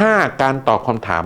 5. การตอบคำถาม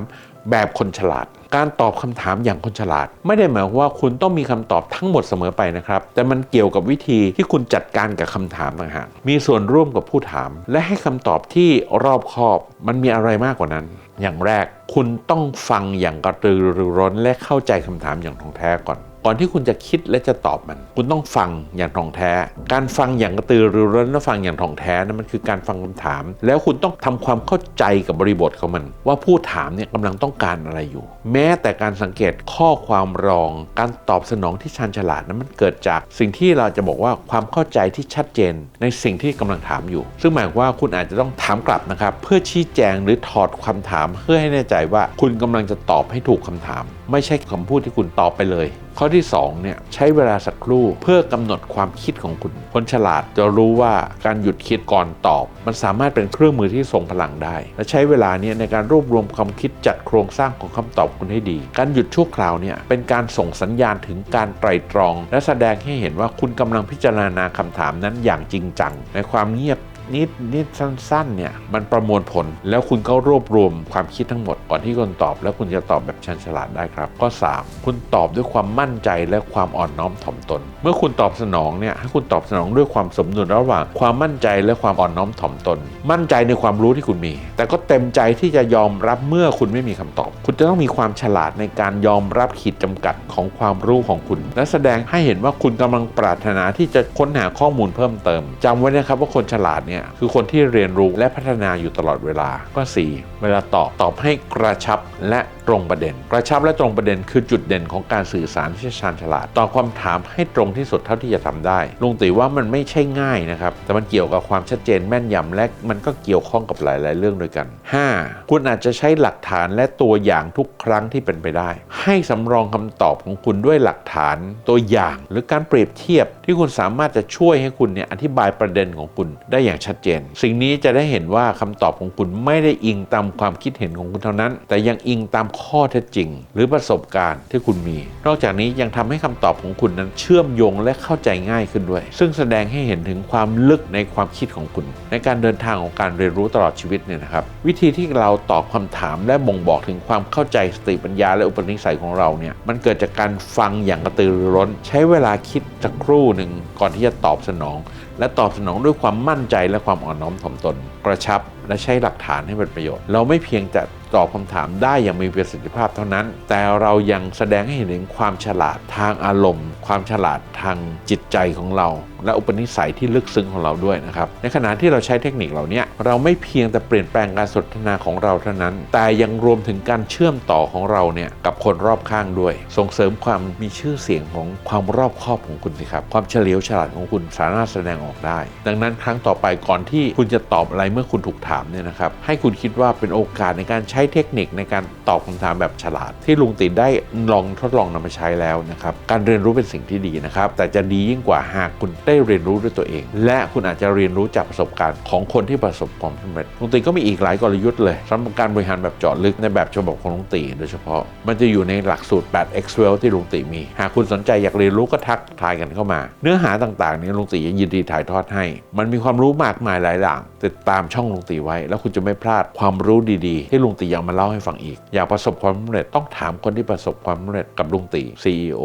แบบคนฉลาด การตอบคำถามอย่างคนฉลาด ไม่ได้หมายความว่าคุณต้องมีคำตอบทั้งหมดเสมอไปนะครับ แต่มันเกี่ยวกับวิธีที่คุณจัดการกับคำถามต่างหากมีส่วนร่วมกับผู้ถาม และให้คำตอบที่รอบคอบ มันมีอะไรมากกว่านั้น อย่างแรกคุณต้องฟังอย่างกระตือรือร้นและเข้าใจคำถามอย่างท่องแท้ก่อน ก่อนที่คุณจะคิดและจะตอบมัน คุณต้องฟังอย่างท่องแท้ การฟังอย่างกระตือรือร้นและฟังอย่างท่องแท้นั้นมันคือการฟังคำถาม แล้วคุณต้องทำความเข้าใจกับบริบทของมัน ว่าผู้ถามเนี่ยกำลังต้องการอะไรอยู่ แม้แต่การสังเกตข้อความรอง การตอบสนองที่ชันฉลาดนั้นมันเกิดจาก สิ่งที่เราจะบอกว่าความเข้าใจที่ชัดเจน ในสิ่งที่กำลังถามอยู่ ซึ่งหมายว่าคุณอาจจะต้องถามกลับนะครับ เพื่อชี้แจงหรือถอดคำถามเพื่อให้แน่ใจว่า คุณกำลังจะตอบให้ถูกคำถาม ไม่ใช่คำพูดที่คุณตอบไปเลย ข้อที่2เนี่ยใช้เวลาสักครู่เพื่อกำหนดความคิดของคุณ คนฉลาดจะรู้ว่าการหยุดคิดก่อนตอบ มันสามารถเป็นเครื่องมือที่ทรงพลังได้ และใช้เวลาเนี้ในการรวบรวมความคิดจัดโครงสร้างของคำตอบคุณให้ดี การหยุดชั่วคราวเนี่ยเป็นการส่งสัญญาณถึงการไตรตรอง และแสดงให้เห็นว่าคุณกำลังพิจารณาคำถามนั้นอย่างจริงจัง ในความเงียบ นิดนิดสั้นๆเนี่ยมันประมวลผลแล้วคุณก็รวบรวมความคิดทั้งหมดก่อนที่คุณตอบ แล้วคุณจะตอบแบบชันฉลาดได้ครับ ข้อ 3 คุณตอบด้วยความมั่นใจและความอ่อนน้อมถ่อมตน เมื่อคุณตอบสนองเนี่ยให้คุณตอบสนองด้วยความสมดุลระหว่างความมั่นใจและความอ่อนน้อมถ่อมตน มั่นใจในความรู้ที่คุณมี แต่ก็เต็มใจที่จะยอมรับเมื่อคุณไม่มีคำตอบ คุณจะต้องมีความฉลาดในการยอมรับขีดจำกัดของความรู้ของคุณ และแสดงให้เห็นว่าคุณกำลังปรารถนาที่จะค้นหาข้อมูลเพิ่มเติมจำไว้นะครับว่าคนฉลาดเนี่ยคือคนที่เรียนรู้และพัฒนาอยู่ตลอดเวลาข้อ4เวลาตอบตอบให้กระชับและตรงประเด็น กระชับและตรงประเด็นคือจุดเด่นของการสื่อสารที่ชาญฉลาดตอบความถามให้ตรงที่สุดเท่าที่จะทำได้ลุงตีว่ามันไม่ใช่ง่ายนะครับแต่มันเกี่ยวกับความชัดเจนแม่นยำและมันก็เกี่ยวข้องกับหลาย ๆ เรื่องด้วยกัน 5. คุณอาจจะใช้หลักฐานและตัวอย่างทุกครั้งที่เป็นไปได้ ให้สำรองคำตอบของคุณด้วยหลักฐานตัวอย่าง หรือการเปรียบเทียบที่คุณสามารถจะช่วยให้คุณเนี่ยอธิบายประเด็นของคุณได้อย่างชัดเจน สิ่งนี้จะได้เห็นว่าคำตอบของคุณไม่ได้อิงตามความคิดเห็นของคุณเท่านั้น แต่ยังอิงตามข้อเท็จจริง หรือประสบการณ์ที่คุณมี นอกจากนี้ยังทำให้คำตอบของคุณนั้นเชื่อมโยงและเข้าใจง่ายขึ้นด้วย ซึ่งแสดงให้เห็นถึงความลึกในความคิดของคุณ ในการเดินทางของการเรียนรู้ตลอดชีวิตเนี่ยนะครับวิธีที่เราตอบคำถามและบ่งบอกถึงความเข้าใจสติปัญญาและอุปนิสัยของเราเนี่ยมันเกิดจากการฟังอย่างกระตือรือร้น ใช้เวลาคิดสักครู่หนึ่งก่อนที่จะตอบสนอง และตอบสนองด้วยความมั่นใจและความอ่อนน้อมถ่อมตน กระชับและใช้หลักฐานให้เป็นประโยชน์ เราไม่เพียงแต่ตอบคำถามได้อย่างมีประสิทธิภาพเท่านั้น แต่เรายังแสดงให้เห็นถึงความฉลาดทางอารมณ์ ความฉลาดทางจิตใจของเรา และอุปนิสัยที่ลึกซึ้งของเราด้วยนะครับ ในขณะที่เราใช้เทคนิคเหล่านี้เราไม่เพียงแต่เปลี่ยนแปลงการสนทนาของเราเท่านั้น แต่ยังรวมถึงการเชื่อมต่อของเราเนี่ยกับคนรอบข้างด้วย ส่งเสริมความมีชื่อเสียงของความรอบคอบของคุณสิครับ ความเฉลียวฉลาดของคุณสามารถแสดงออกได้ ดังนั้นครั้งต่อไปก่อนที่คุณจะตอบอะไรเมื่อคุณถูกถามเนี่ยนะครับ ให้คุณคิดว่าเป็นโอกาสในการใช้เทคนิคในการตอบคำถามแบบฉลาด ที่ลุงติดได้ลองทดลองนำมาใช้แล้วนะครับ การเรียนรู้เป็นสิ่งที่ดีนะครับ แต่จะดียิ่งกว่าหากคุณได้เรียนรู้ด้วยตัวเอง และคุณอาจจะเรียนรู้จากประสบการณ์ของคนที่ประสบความสำเร็จลุงติก็มีอีกหลายกลยุทธ์เลยสำหรับการบริหารแบบเจาะลึกในแบบฉบับของลุงติโดยเฉพาะ มันจะอยู่ในหลักสูตร8 Excel ที่ลุงติมี หากคุณสนใจอยากเรียนรู้ก็ทักทายกันเข้ามา เนื้อหาต่างๆนี้ลุงติยินดีถ่ายทอดให้ มันมีความรู้มากมายหลายอย่างติดตามช่องลุงติไว้ แล้วคุณจะไม่พลาดความรู้ดีๆ ที่ลุงติยังมาเล่าให้ฟังอีก อยากประสบความสำเร็จต้องถามคนที่ประสบความสำเร็จกับลุงติ CEO